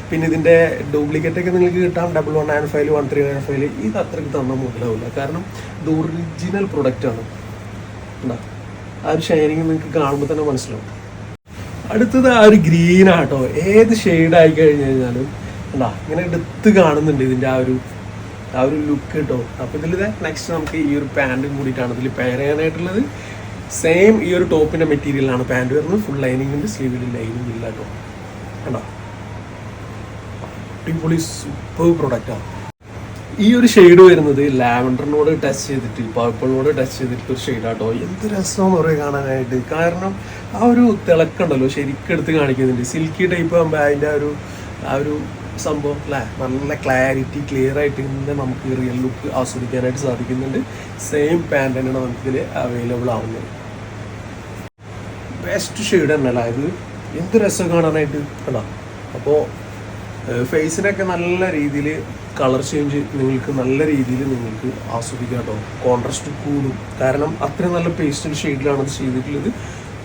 S1: പിന്നെ ഇതിന്റെ ഡ്യൂപ്ലിക്കേറ്റ് ഒക്കെ നിങ്ങൾക്ക് കിട്ടാം. Double one nine five one three nine five ഇത് അത്രയ്ക്ക് തന്നാൽ മുതലാവില്ല. കാരണം ഇത് ഒറിജിനൽ പ്രൊഡക്റ്റ് ആണ്. എന്താ ആ ഒരു ഷൈനിങ് നിങ്ങൾക്ക് കാണുമ്പോൾ തന്നെ മനസ്സിലാവും. അടുത്തത് ആ ഒരു ഗ്രീൻ ആട്ടോ. ഏത് ഷെയ്ഡ് ആയി കഴിഞ്ഞു കഴിഞ്ഞാലും ഉണ്ടാ ഇങ്ങനെ എടുത്ത് കാണുന്നുണ്ട് ഇതിന്റെ ആ ഒരു ആ ഒരു ലുക്ക് കേട്ടോ അപ്പോൾ ഇതിൽ നെക്സ്റ്റ് നമുക്ക് ഈ ഒരു പാന്റും കൂടിയിട്ടാണ് ഇതിൽ പെയർ സെയിം ഈ ഒരു ടോപ്പിന്റെ മെറ്റീരിയലാണ് പാന്റ് വരുന്നത്. ഫുൾ ലൈനിങ് ഉണ്ട്. സ്ലീവിൽ ലൈനിങ് ഇല്ല കേട്ടോ. കണ്ടോ? അടിപൊളി സൂപ്പർ പ്രൊഡക്റ്റാണ് ഈ ഒരു ഷെയ്ഡ് വരുന്നത് ലാവൻഡറിനോട് ടച്ച് ചെയ്തിട്ട് പർപ്പിളിനോട് ടച്ച് ചെയ്തിട്ട് ഒരു ഷെയ്ഡാട്ടോ എന്ത് രസമാണെന്ന് പറയുക കാണാനായിട്ട്. കാരണം ആ ഒരു തിളക്കുണ്ടല്ലോ ശരിക്കും എടുത്ത് കാണിക്കുന്നുണ്ട്. സിൽക്കി ടൈപ്പ് ആകുമ്പോൾ അതിന്റെ ആ ഒരു ആ ഒരു സംഭവം അല്ലേ നല്ല ക്ലാരിറ്റി ക്ലിയർ ആയിട്ട് ഇന്ന് നമുക്ക് റിയൽ ലുക്ക് ആസ്വദിക്കാനായിട്ട് സാധിക്കുന്നുണ്ട്. സെയിം പാന്റ് തന്നെയാണ് നമുക്കിതിൽ അവൈലബിൾ ആവുന്നത്. ബെസ്റ്റ് ഷെയ്ഡ് തന്നെ അല്ല ഇത് എന്ത് രസം കാണാനായിട്ട് കണ്ടാ അപ്പോൾ ഫേസിനൊക്കെ നല്ല രീതിയിൽ കളർ ചേഞ്ച് നിങ്ങൾക്ക് നല്ല രീതിയിൽ നിങ്ങൾക്ക് ആസ്വദിക്കാം കേട്ടോ. കോൺട്രാസ്റ്റ് കൂടും. കാരണം അത്രയും നല്ല പേസ്റ്റൽ ഷെയ്ഡിലാണ് അത് ചെയ്തിട്ടുള്ളത്.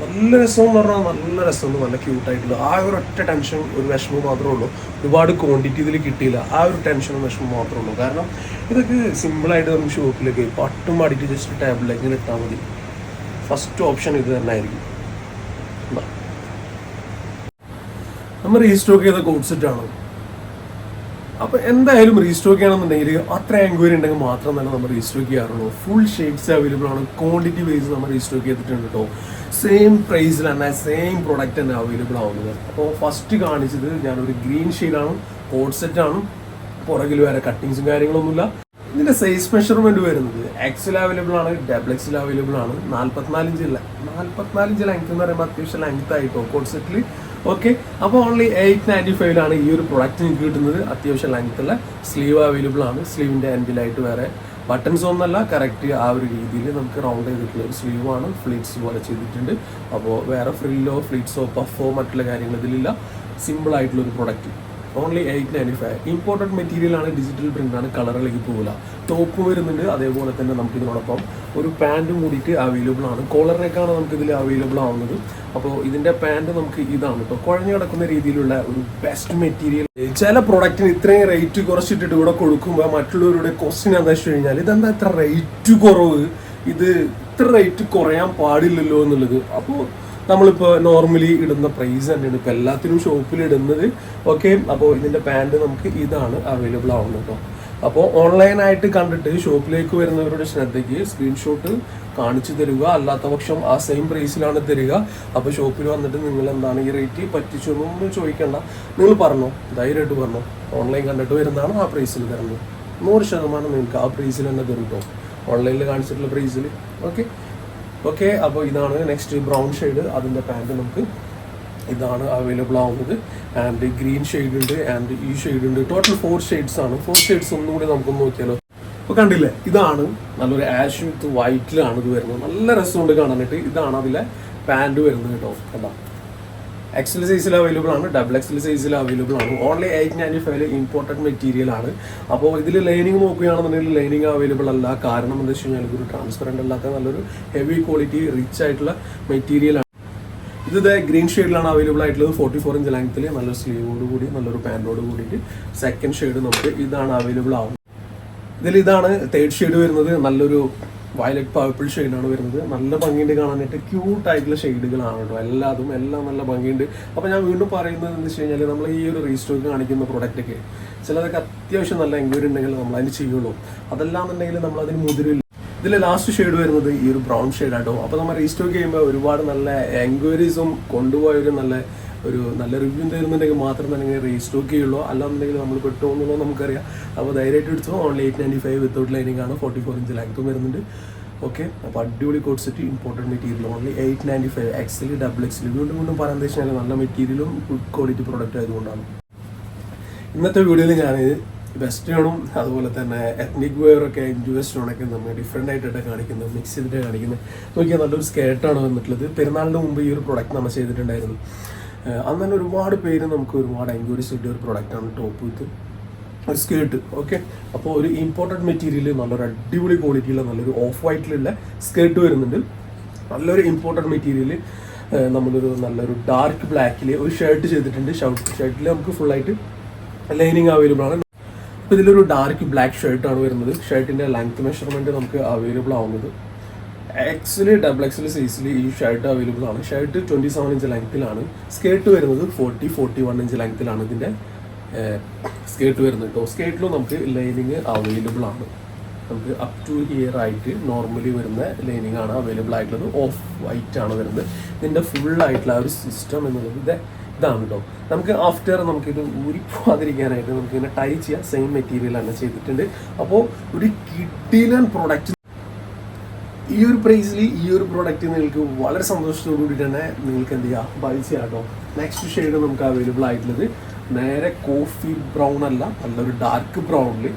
S1: നല്ല രസം എന്ന് പറഞ്ഞാൽ നല്ല രസമുണ്ട് നല്ല ക്യൂട്ടായിട്ടുള്ള ആ ഒരു ഒറ്റ ടെൻഷൻ ഒരു വിഷമം മാത്രമേ ഉള്ളൂ. ഒരുപാട് ക്വാണ്ടിറ്റി ഇതിൽ കിട്ടിയില്ല. ആ ഒരു ടെൻഷനും വിഷമം മാത്രമേ ഉള്ളൂ. കാരണം ഇതൊക്കെ സിമ്പിളായിട്ട് നമുക്ക് ഷോപ്പിലേക്ക് പട്ടും പാടിയിട്ട് ജസ്റ്റ് ടേബിളിലേക്ക് ഇട്ടാൽ മതി. ഫസ്റ്റ് ഓപ്ഷൻ ഇത് തന്നെ ആയിരിക്കും. നമ്മൾ റീസ്റ്റോക്ക് ചെയ്ത കോഡ് സെറ്റ് ആണ്. അപ്പൊ എന്തായാലും റീസ്റ്റോക്ക് ചെയ്യണമെന്നുണ്ടെങ്കിൽ അത്ര എൻക്വയറി ഉണ്ടെങ്കിൽ മാത്രം തന്നെ നമ്മൾ റീസ്റ്റോക്ക് ചെയ്യാറുള്ളൂ. ഫുൾ ഷെയ്ഡ്സ് അവൈലബിൾ ആണ്. ക്വാണ്ടിറ്റി വൈസ് നമ്മൾ റീസ്റ്റോക്ക് ചെയ്തിട്ടുണ്ട് കേട്ടോ സെയിം പ്രൈസിൽ തന്നെ സെയിം പ്രൊഡക്റ്റ് തന്നെ അവൈലബിൾ ആവുന്നത്. അപ്പോൾ ഫസ്റ്റ് കാണിച്ചത് ഞാനൊരു ഗ്രീൻ ഷെയ്ഡാണ് കോഡ് ആണ്. പുറകിൽ വേറെ കട്ടിങ്സും കാര്യങ്ങളൊന്നുമില്ല. ഇതിന്റെ സൈസ് മെഷർമെന്റ് വരുന്നത് എക്സിൽ അവൈലബിൾ ആണ് ഡബിൾ എക്സിൽ അവൈലബിൾ ആണ്. നാല്പത്തിനാല് ഇഞ്ച് നാല്പത്തിനാല് ഇഞ്ച് ലെങ്ത് എന്ന് പറയുമ്പോൾ അത്യാവശ്യം ലെങ്ത് ആയിട്ടോ കോഡ് സെറ്റിൽ ഓക്കെ അപ്പോൾ ഓൺലി എയ്റ്റ് നയന്റി ഫൈവിലാണ് ഈ ഒരു പ്രൊഡക്റ്റ് നിങ്ങൾക്ക് കിട്ടുന്നത്. അത്യാവശ്യം ലെങ്ത്തുള്ള സ്ലീവ് അവൈലബിൾ ആണ്. സ്ലീവിന്റെ എൻഡിലായിട്ട് വേറെ ബട്ടൺസ് ഒന്നല്ല കറക്റ്റ് ആ ഒരു രീതിയിൽ നമുക്ക് റൗണ്ട് ചെയ്തിട്ടുള്ള ഒരു സ്ലീവ് ആണ്. ഫ്ലീറ്റ്സ് പോലെ ചെയ്തിട്ടുണ്ട്. അപ്പോൾ വേറെ ഫ്രില്ലോ ഫ്ലീറ്റ്സോ പഫോ മറ്റുള്ള കാര്യങ്ങൾ ഇതിലില്ല. സിമ്പിൾ ആയിട്ടുള്ള ഒരു product only eight ninety five important material ആണ് ഡിജിറ്റൽ ആണ് കളറിലേക്ക് പോകില്ല ടോപ്പ് വരുന്നുണ്ട്. അതേപോലെ തന്നെ നമുക്ക് ഇതിനോടൊപ്പം ഒരു പാന്റും കൂടിയിട്ട് അവൈലബിൾ ആണ്. കോളറിനേക്കാണ് നമുക്ക് ഇതിൽ അവൈലബിൾ ആവുന്നത്. അപ്പോൾ ഇതിന്റെ പാന്റ് നമുക്ക് ഇതാണ് ഇപ്പോൾ കുഴഞ്ഞു കിടക്കുന്ന രീതിയിലുള്ള ഒരു ബെസ്റ്റ് മെറ്റീരിയൽ ചില പ്രൊഡക്റ്റിന് ഇത്രയും റേറ്റ് കുറച്ചിട്ടിട്ട് ഇവിടെ കൊടുക്കുമ്പോൾ മറ്റുള്ളവരുടെ ക്വസ്റ്റ്യൻ എന്താ വെച്ച് കഴിഞ്ഞാൽ ഇതെന്താ ഇത്ര റേറ്റ് കുറവ്? ഇത് ഇത്ര റേറ്റ് കുറയാൻ പാടില്ലല്ലോ എന്നുള്ളത്. അപ്പോൾ നമ്മളിപ്പോൾ നോർമലി ഇടുന്ന പ്രൈസ് തന്നെയാണ്. ഇപ്പോൾ എല്ലാത്തിനും ഷോപ്പിൽ ഇടുന്നത്. ഓക്കെ അപ്പോൾ ഇതിന്റെ പാന്റ് നമുക്ക് ഇതാണ് അവൈലബിൾ ആവുന്നത് കേട്ടോ അപ്പോൾ ഓൺലൈനായിട്ട് കണ്ടിട്ട് ഷോപ്പിലേക്ക് വരുന്നവരുടെ ശ്രദ്ധയ്ക്ക് സ്ക്രീൻഷോട്ട് കാണിച്ചു തരിക. അല്ലാത്ത പക്ഷം ആ സെയിം പ്രൈസിലാണ് തരിക. അപ്പോൾ ഷോപ്പിൽ വന്നിട്ട് നിങ്ങൾ എന്താണ് ഈ റേറ്റ് പറ്റിച്ചു എന്നൊന്നും ചോദിക്കേണ്ട. നിങ്ങൾ പറഞ്ഞു. ധൈര്യമായിട്ട് പറഞ്ഞു. ഓൺലൈൻ കണ്ടിട്ട് വരുന്നതാണ് ആ പ്രൈസിൽ തരുന്നത്. നൂറ് ശതമാനം നിങ്ങൾക്ക് ആ പ്രൈസിൽ തന്നെ തരും കേട്ടോ ഓൺലൈനിൽ കാണിച്ചിട്ടുള്ള പ്രൈസിൽ ഓക്കെ ഓക്കെ അപ്പോൾ ഇതാണ് നെക്സ്റ്റ് ബ്രൗൺ ഷെയ്ഡ് അതിന്റെ പാന്റ് നമുക്ക് ഇതാണ് അവൈലബിൾ ആവുന്നത്. ആൻഡ് ഗ്രീൻ ഷെയ്ഡ് ഉണ്ട് ആൻഡ് ഈ ഷെയ്ഡ് ഉണ്ട്. ടോട്ടൽ ഫോർ ഷെയ്ഡ്സ് ആണ്. ഫോർ ഷെയ്ഡ്സ് ഒന്നും കൂടി നമുക്കൊന്ന് നോക്കിയാലോ. അപ്പോൾ കണ്ടില്ലേ ഇതാണ് നല്ലൊരു ആഷ് വിത്ത് വൈറ്റിലാണ് ഇത് വരുന്നത്. നല്ല രസമുണ്ട് കാണാനായിട്ട്. ഇതാണ് അതിലെ പാന്റ് വരുന്നത് കേട്ടോ. കണ്ടോ? എക്സൽ സൈസിൽ അവൈലബിൾ ആണ് ഡബിൾ എക്സൽ സൈസിൽ അവൈലബിൾ ആണ്. Only eight ninety five important material ആണ്. അപ്പോൾ ഇതിൽ ലൈനിങ് നോക്കുകയാണെന്നുണ്ടെങ്കിൽ ലൈനിങ് അവൈലബിൾ അല്ല. കാരണം എന്താ വെച്ച് കഴിഞ്ഞാൽ ഇതൊരു ട്രാൻസ്പെറന്റ് അല്ലാത്ത നല്ലൊരു ഹെവി ക്വാളിറ്റി റിച്ച് ആയിട്ടുള്ള മെറ്റീരിയൽ ആണ്. ഇത് ഗ്രീൻ ഷെയ്ഡിലാണ് അവൈലബിൾ ആയിട്ടുള്ളത്. ഫോർട്ടി ഫോർ ഇഞ്ച് ലെങ്ത്തിൽ നല്ലൊരു സ്ലീവോട് കൂടി നല്ലൊരു പാന്റോട് കൂടിയിട്ട് സെക്കൻഡ് ഷെയ്ഡ് നമുക്ക് ഇതാണ് അവൈലബിൾ ആവുന്നത്. ഇതിൽ ഇതാണ് തേർഡ് ഷെയ്ഡ് വരുന്നത്. നല്ലൊരു വയലറ്റ് പർപ്പിൾ ഷെയ്ഡാണ് വരുന്നത്. നല്ല ഭംഗിയുണ്ട് കാണാനായിട്ട്. ക്യൂട്ട് ആയിട്ടുള്ള ഷെയ്ഡുകളാണ് കേട്ടോ. എല്ലാതും എല്ലാം നല്ല ഭംഗിയുണ്ട്. അപ്പോൾ ഞാൻ വീണ്ടും പറയുന്നത് എന്ന് വെച്ച് കഴിഞ്ഞാൽ നമ്മൾ ഈ ഒരു റീസ്റ്റോക്ക് കാണിക്കുന്ന പ്രൊഡക്റ്റൊക്കെ ചിലതൊക്കെ അത്യാവശ്യം നല്ല എൻക്വയറി ഉണ്ടെങ്കിൽ നമ്മൾ അതിന് ചെയ്യുള്ളൂ. അതല്ലാന്നുണ്ടെങ്കിൽ നമ്മൾ അതിന് മുതിരില്ല. ഇതിൽ ലാസ്റ്റ് ഷെയ്ഡ് വരുന്നത് ഈ ഒരു ബ്രൗൺ ഷെയ്ഡ് ആട്ടോ അപ്പോൾ നമ്മൾ റീസ്റ്റോക്ക് ചെയ്യുമ്പോൾ ഒരുപാട് നല്ല എൻക്വയറീസും കൊണ്ടുപോയ ഒരു നല്ല ഒരു നല്ല റിവ്യൂ തരുന്നുണ്ടെങ്കിൽ മാത്രം തന്നെ റീസ്റ്റോക്ക് ചെയ്യുള്ളൂ. അല്ലാന്നുണ്ടെങ്കിൽ നമ്മൾ പെട്ടോ എന്നുള്ളത് നമുക്കറിയാം. അപ്പോൾ ധൈര്യമായിട്ട് എടുത്തോ. Only eight ninety five without lining ആണ്. ഫോർട്ടി ഫോർ ഇഞ്ച് ലെങ്ത്തും വരുന്നുണ്ട്. ഓക്കെ. അപ്പോൾ അടിപൊളി set important material only eight ninety five XL double XL വീണ്ടും വീണ്ടും പറയാൻ വെച്ചാൽ നല്ല മെറ്റീരിയലും ഗുഡ് ക്വാളിറ്റി പ്രോഡക്റ്റ് ആയതുകൊണ്ടാണ്. ഇന്നത്തെ വീഡിയോയിൽ ഞാൻ വെസ്റ്റേണും അതുപോലെ തന്നെ എത്നിക് വെയർ ഒക്കെ ഇൻഡു വെസ്റ്റേണൊക്കെ നമ്മൾ ഡിഫറെന്റ് ആയിട്ടാണ് കാണിക്കുന്നത് മിക്സ് ചെയ്തിട്ട് കാണിക്കുന്നത്. നോക്കിയാൽ നല്ലൊരു സ്കേർട്ടാണ് വന്നിട്ടുള്ളത്. പെരുന്നാളിന് മുമ്പ് ഈ ഒരു പ്രൊഡക്റ്റ് നമ്മൾ ചെയ്തിട്ടുണ്ടായിരുന്നു. അന്ന് തന്നെ ഒരുപാട് പേര് നമുക്ക് ഒരുപാട് എൻക്വയറീസ് കിട്ടിയ ഒരു പ്രൊഡക്റ്റാണ് ടോപ്പ് വിത്ത് ഒരു സ്കേർട്ട് ഓക്കെ അപ്പോൾ ഒരു ഇമ്പോർട്ടന്റ് മെറ്റീരിയൽ നല്ലൊരു അടിപൊളി ക്വാളിറ്റിയുള്ള നല്ലൊരു ഓഫ് വൈറ്റിലുള്ള സ്കേർട്ട് വരുന്നുണ്ട്. നല്ലൊരു ഇമ്പോർട്ടന്റ് മെറ്റീരിയൽ നമ്മളൊരു നല്ലൊരു ഡാർക്ക് ബ്ലാക്കിൽ ഒരു ഷർട്ട് ചെയ്തിട്ടുണ്ട്. ഷർട്ട് ഷർട്ടിൽ നമുക്ക് ഫുള്ളായിട്ട് ലൈനിങ് അവൈലബിൾ ആണ്. അപ്പോൾ ഇതിലൊരു ഡാർക്ക് ബ്ലാക്ക് ഷർട്ടാണ് വരുന്നത്. ഷർട്ടിന്റെ ലെങ്ത് മെഷർമെന്റ് നമുക്ക് അവൈലബിൾ ആവുന്നത്. എക്സിൽ ഡബിൾ എക്സിൽ സൈസിൽ ഈ ഷർട്ട് അവൈലബിൾ ആണ്. ഷർട്ട് ട്വന്റി സെവൻ ഇഞ്ച് ലെങ്ത്തിലാണ് സ്കേർട്ട് വരുന്നത് ഫോർട്ടി ഫോർട്ടി വൺ ഇഞ്ച് ലെങ്ത്തിലാണ് ഇതിന്റെ സ്കേർട്ട് വരുന്നത് കേട്ടോ സ്കേർട്ടിലും നമുക്ക് ലൈനിങ് അവൈലബിൾ ആണ്. നമുക്ക് അപ് ടു ഇയർ ആയിട്ട് നോർമലി വരുന്ന ലൈനിങ് ആണ് അവൈലബിൾ ആയിട്ടുള്ളത്. ഓഫ് വൈറ്റ് ആണ് വരുന്നത്. ഇതിന്റെ ഫുൾ ആയിട്ടുള്ള ഒരു സിസ്റ്റം എന്നുള്ളത് ഇത് ഇതാണ് കേട്ടോ നമുക്ക് ആഫ്റ്റർ നമുക്കിത് ഊരിപ്പോവാതിരിക്കാനായിട്ട് നമുക്ക് ഇങ്ങനെ ടൈ ചെയ്യാം. സെയിം മെറ്റീരിയൽ തന്നെ ചെയ്തിട്ടുണ്ട്. അപ്പോൾ ഒരു കിഡിലൻ പ്രൊഡക്റ്റ് ഈ ഒരു പ്രൈസിൽ ഈ ഒരു പ്രോഡക്റ്റ് നിങ്ങൾക്ക് വളരെ സന്തോഷത്തോടു കൂടി തന്നെ നിങ്ങൾക്ക് എന്ത് ചെയ്യാം? ബൈ ചെയ്യാം കേട്ടോ നെക്സ്റ്റ് ഷെയ്ഡ് നമുക്ക് അവൈലബിൾ ആയിട്ടുള്ളത് നേരെ കോഫി ബ്രൗൺ അല്ല നല്ലൊരു ഡാർക്ക് ബ്രൗണിൽ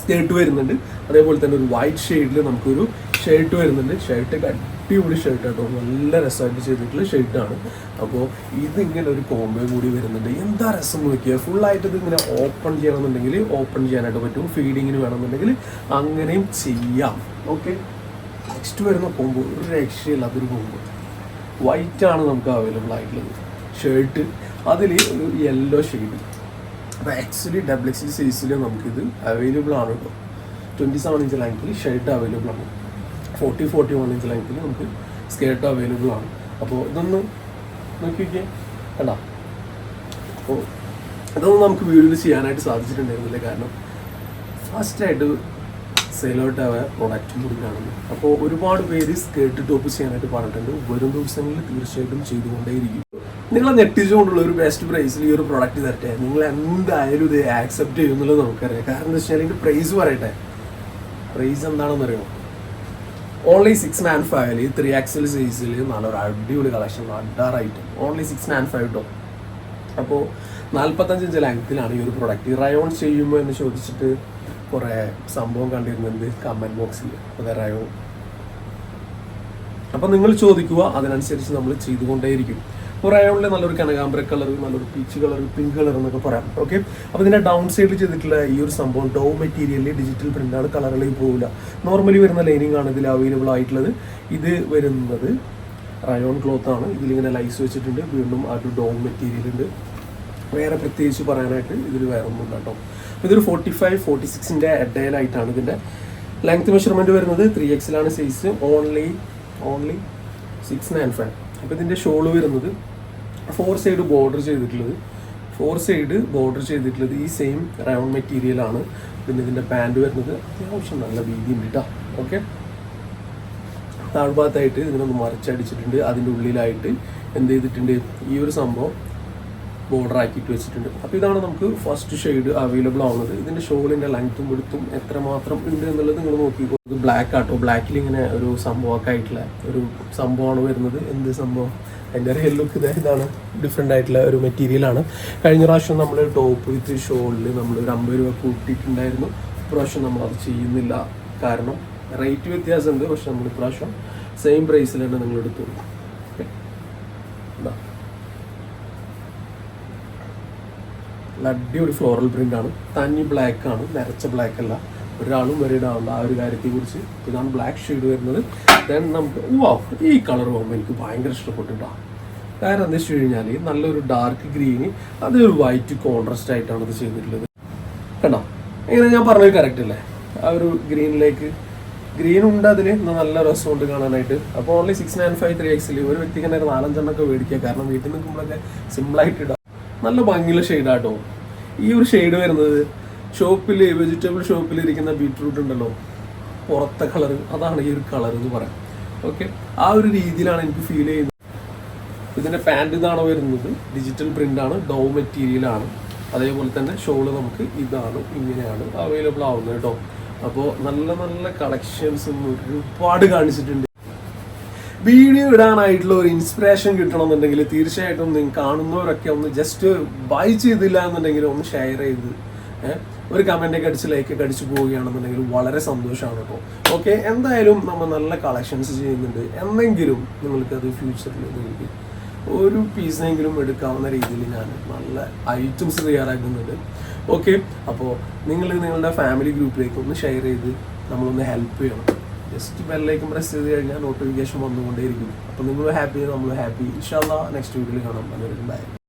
S1: സ്കേർട്ട് വരുന്നുണ്ട്. അതേപോലെ തന്നെ ഒരു വൈറ്റ് ഷെയ്ഡിൽ നമുക്കൊരു ഷർട്ട് വരുന്നുണ്ട്. ഷർട്ട് അടിപൊളി ഷർട്ട് കേട്ടോ നല്ല രസമായിട്ട് ചെയ്തിട്ടുള്ള ഷർട്ടാണ് അപ്പോൾ ഇതിങ്ങനെ ഒരു കോംബോ കൂടി വരുന്നുണ്ട്. എന്താ രസം നോക്കിയാൽ ഫുള്ളായിട്ട് ഇതിങ്ങനെ ഓപ്പൺ ചെയ്യണമെന്നുണ്ടെങ്കിൽ ഓപ്പൺ ചെയ്യാനായിട്ട് പറ്റും. ഫീഡിങ്ങിന് വേണമെന്നുണ്ടെങ്കിൽ അങ്ങനെയും ചെയ്യാം. ഓക്കെ നെക്സ്റ്റ് വരുന്ന കോംബോ ഒരു രക്ഷയില്ലാത്തൊരു കോംബോ വൈറ്റ് ആണ് നമുക്ക് അവൈലബിൾ ആയിട്ടുള്ളത്. ഷർട്ട് അതിൽ ഒരു യെല്ലോ ഷെയ്ഡ് അപ്പോൾ ആക്ച്വലി ഡബിൾ എക്സിൽ സൈസിൽ നമുക്കിത് അവൈലബിൾ ആണ് കേട്ടോ ട്വന്റി സെവൻ ഇഞ്ച് ലെങ്ത്തിൽ ഷർട്ട് അവൈലബിൾ ആണ്. ഫോർട്ടി ഫോർട്ടി വൺ ഇഞ്ച് ലെങ്ത്തിൽ നമുക്ക് സ്കേർട്ട് അവൈലബിൾ ആണ്. അപ്പോൾ ഇതൊന്ന് നോക്കിക്കേ. കണ്ടാ? അപ്പോൾ ഇതൊന്നും നമുക്ക് വീഡിയോയിൽ ചെയ്യാനായിട്ട് സാധിച്ചിട്ടുണ്ടായിരുന്നില്ല. കാരണം ഫാസ്റ്റായിട്ട് സെയിലോട്ട് ആയ പ്രൊഡക്റ്റും കൂടി കാണുന്നു. അപ്പോൾ ഒരുപാട് പേര് സ്കേർട്ട് ടോപ്പ് ചെയ്യാനായിട്ട് പറഞ്ഞിട്ടുണ്ട്. വരും ദിവസങ്ങളിൽ തീർച്ചയായിട്ടും ചെയ്തുകൊണ്ടേയിരിക്കും. നിങ്ങളെ ഞെട്ടിച്ചുകൊണ്ടുള്ള ഒരു ബെസ്റ്റ് പ്രൈസിൽ ഈ ഒരു പ്രൊഡക്റ്റ് തരട്ടെ? നിങ്ങൾ എന്തായാലും ഇത് ആക്സെപ്റ്റ് ചെയ്യുന്നുള്ളത് നമുക്കറിയാം. കാരണം എന്താ വെച്ചാൽ ഇതിന്റെ പ്രൈസ് പറയട്ടെ? പ്രൈസ് എന്താണെന്ന് അറിയോ? ഓൺലി സിക്സ് നയൻ ഫൈവിൽ ത്രീ ആക്സൽ സൈസിൽ നല്ലൊരു അടിപൊളി കളക്ഷൻ അഡാറായിട്ട് ഓൺലി സിക്സ് നയൻ ഫൈവ് കേട്ടോ അപ്പോൾ നാൽപ്പത്തഞ്ചിഞ്ച് ലെങ്ത്തിലാണ് ഈ ഒരു പ്രൊഡക്റ്റ് റയോൺ ചെയ്യുമ്പോൾ എന്ന് ചോദിച്ചിട്ട് കുറേ സംഭവം കണ്ടിരുന്നുണ്ട് കമന്റ് ബോക്സിൽ അതെ റയോൺ അപ്പം നിങ്ങൾ ചോദിക്കുക അതിനനുസരിച്ച് നമ്മൾ ചെയ്തുകൊണ്ടേയിരിക്കും. റയോണിൽ നല്ലൊരു കനകാമ്പര കളർ നല്ലൊരു പീച്ച് കളർ പിങ്ക് കളർ എന്നൊക്കെ പറയാം. ഓക്കെ അപ്പോൾ ഇതിന്റെ ഡൗൺ സൈഡിൽ ചെയ്തിട്ടുള്ള ഈ ഒരു സംഭവം ഡോ മെറ്റീരിയലിൽ ഡിജിറ്റൽ പ്രിന്റാണ് കളറുകളിൽ പോകില്ല നോർമലി വരുന്ന ലൈനിങ് ആണ് ഇതിൽ അവൈലബിൾ ആയിട്ടുള്ളത്. ഇത് വരുന്നത് റയോൺ ക്ലോത്ത് ആണ്. ഇതിലിങ്ങനെ ലൈസ് വെച്ചിട്ടുണ്ട്. വീണ്ടും ആ ഒരു ഡോ മെറ്റീരിയൽ ഉണ്ട്. വേറെ പ്രത്യേകിച്ച് പറയാനായിട്ട് ഇതിൽ വേറെ ഒന്നും കേട്ടോ ഇതൊരു ഫോർട്ടി ഫൈവ് ഫോർട്ടി സിക്സിന്റെ എഡയിലായിട്ടാണ് ഇതിന്റെ ലെങ്ത് മെഷർമെന്റ് വരുന്നത്. Three എക്സിലാണ് size only only six nine five അപ്പോൾ ഇതിന്റെ ഷോൾ വരുന്നത് ഫോർ സൈഡ് ബോർഡർ ചെയ്തിട്ടുള്ളത്. ഫോർ സൈഡ് ബോർഡർ ചെയ്തിട്ടുള്ളത് ഈ സെയിം റൗണ്ട് മെറ്റീരിയൽ ആണ്. പിന്നെ ഇതിന്റെ പാന്റ് വരുന്നത് അത്യാവശ്യം നല്ല വീതി ഉണ്ട് കേട്ടോ ഓക്കെ താഴ്ഭാഗത്തായിട്ട് ഇതിനൊന്ന് മറിച്ചടിച്ചിട്ടുണ്ട്. അതിന്റെ ഉള്ളിലായിട്ട് എന്ത് ചെയ്തിട്ടുണ്ട്? ഈ ഒരു സംഭവം ബോർഡർ ആക്കിയിട്ട് വെച്ചിട്ടുണ്ട്. അപ്പോൾ ഇതാണ് നമുക്ക് ഫസ്റ്റ് ഷെയ്ഡ് അവൈലബിൾ ആവുന്നത്. ഇതിന്റെ ഷോളിന്റെ ലെങ്ത്തും എടുത്തും എത്രമാത്രം ഉണ്ട് എന്നുള്ളത് നിങ്ങൾ നോക്കിക്കോ ഇത് ബ്ലാക്ക് ആട്ടോ? ബ്ലാക്കിൽ ഇങ്ങനെ ഒരു സംഭവമൊക്കെ ആയിട്ടുള്ള ഒരു സംഭവമാണ് വരുന്നത്. എന്ത് സംഭവം? അതിന്റെ റിയൽ ലുക്ക് ഇതാ. ഇതാണ് ഡിഫറെന്റ് ആയിട്ടുള്ള ഒരു മെറ്റീരിയലാണ് കഴിഞ്ഞ പ്രാവശ്യം നമ്മൾ ടോപ്പ് വിത്ത് ഷോളിൽ നമ്മൾ ഒരു അമ്പത് രൂപ കൂട്ടിയിട്ടുണ്ടായിരുന്നു. ഇപ്രാവശ്യം നമ്മൾ അത് ചെയ്യുന്നില്ല. കാരണം റേറ്റ് വ്യത്യാസമുണ്ട്. പക്ഷെ നമ്മൾ ഇപ്രാവശ്യം സെയിം പ്രൈസിൽ തന്നെ നിങ്ങൾ എടുത്തോളൂ ഓക്കെ എന്താ നല്ല അടിപൊളി ഫ്ലോറൽ പ്രിന്റ് ആണ്. തനി ബ്ലാക്ക് ആണ് നിറച്ച ബ്ലാക്ക് അല്ല. ഒരാളും വരെ ആവണ്ട ആ ഒരു കാര്യത്തെ കുറിച്ച് ഇതാണ് ബ്ലാക്ക് ഷെയ്ഡ് വരുന്നത്. ദെൻ നമുക്ക് വാ ഈ കളർ പോകുമ്പോൾ എനിക്ക് ഭയങ്കര ഇഷ്ടപ്പെട്ടിട്ടാ. കാരണം എന്താ വെച്ച് കഴിഞ്ഞാൽ നല്ലൊരു ഡാർക്ക് ഗ്രീന് അതൊരു വൈറ്റ് കോൺട്രസ്റ്റ് ആയിട്ടാണ് ഇത് ചെയ്തിട്ടുള്ളത്. കണ്ടോ? ഇങ്ങനെ ഞാൻ പറഞ്ഞത് കറക്റ്റ് അല്ലേ? ആ ഒരു ഗ്രീനിലേക്ക് ഗ്രീൻ ഉണ്ട് അതിൽ നല്ല രസമുണ്ട് കാണാനായിട്ട്. അപ്പോൾ only six nine five three എക്സിൽ ഒരു വ്യക്തിക്ക് തന്നെ നാലഞ്ചെണ്ണൊക്കെ മേടിക്കുക. കാരണം വീട്ടിൽ നിൽക്കുമ്പോഴൊക്കെ സിമ്പിളായിട്ട് ഇടാം. നല്ല ഭംഗിയുള്ള ഷെയ്ഡാട്ടോ. ഈ ഒരു ഷെയ്ഡ് വരുന്നത് ഷോപ്പിൽ വെജിറ്റബിൾ ഷോപ്പിൽ ഇരിക്കുന്ന ബീട്രൂട്ട് ഉണ്ടല്ലോ. പുറത്തെ കളർ അതാണ് ഈ ഒരു കളർ എന്ന് പറയാം. ഓക്കെ? ആ ഒരു രീതിയിലാണ് എനിക്ക് ഫീൽ ചെയ്യുന്നത്. ഇതിന്റെ പാന്റ് ഇതാണ് വരുന്നത്? ഡിജിറ്റൽ പ്രിന്റ് ആണ്. ഡോ മെറ്റീരിയലാണ് അതേപോലെ തന്നെ ഷോൾ നമുക്ക് ഇതാണ് ഇങ്ങനെയാണ് അവൈലബിൾ ആവുന്നത് കേട്ടോ അപ്പോൾ നല്ല നല്ല കളക്ഷൻസ് ഒരുപാട് കാണിച്ചിട്ടുണ്ട്. വീഡിയോ ഇടാനായിട്ടുള്ള ഒരു ഇൻസ്പിറേഷൻ കിട്ടണമെന്നുണ്ടെങ്കിൽ തീർച്ചയായിട്ടും നിങ്ങൾ കാണുന്നവരൊക്കെ ഒന്ന് ജസ്റ്റ് ബൈ ചെയ്തില്ല എന്നുണ്ടെങ്കിൽ ഒന്ന് ഷെയർ ചെയ്ത് ഒരു കമന്റ് ഒക്കെ അടിച്ച് ലൈക്ക് ഒക്കെ അടിച്ച് പോവുകയാണെന്നുണ്ടെങ്കിൽ വളരെ സന്തോഷമാണ് കേട്ടോ ഓക്കെ എന്തായാലും നമ്മൾ നല്ല കളക്ഷൻസ് ചെയ്യുന്നുണ്ട്. എന്നെങ്കിലും നിങ്ങൾക്ക് അത് ഫ്യൂച്ചറിൽ നിങ്ങൾക്ക് ഒരു പീസെങ്കിലും എടുക്കാവുന്ന രീതിയിൽ ഞാൻ നല്ല ഐറ്റംസ് തയ്യാറാക്കുന്നുണ്ട്. ഓക്കെ അപ്പോൾ നിങ്ങൾ നിങ്ങളുടെ ഫാമിലി ഗ്രൂപ്പിലേക്ക് ഒന്ന് ഷെയർ ചെയ്ത് നമ്മളൊന്ന് ഹെൽപ്പ് ചെയ്യണം. ജസ്റ്റ് ബെല്ലേക്ക് പ്രസ് ചെയ്ത് കഴിഞ്ഞാൽ നോട്ടിഫിക്കേഷൻ വന്നുകൊണ്ടേയിരിക്കും. അപ്പോൾ നിങ്ങൾ ഹാപ്പി നമ്മൾ ഹാപ്പി ഇൻഷാല്ല നെക്സ്റ്റ് വീഡിയോയിൽ കാണാം. അതൊരു ബൈ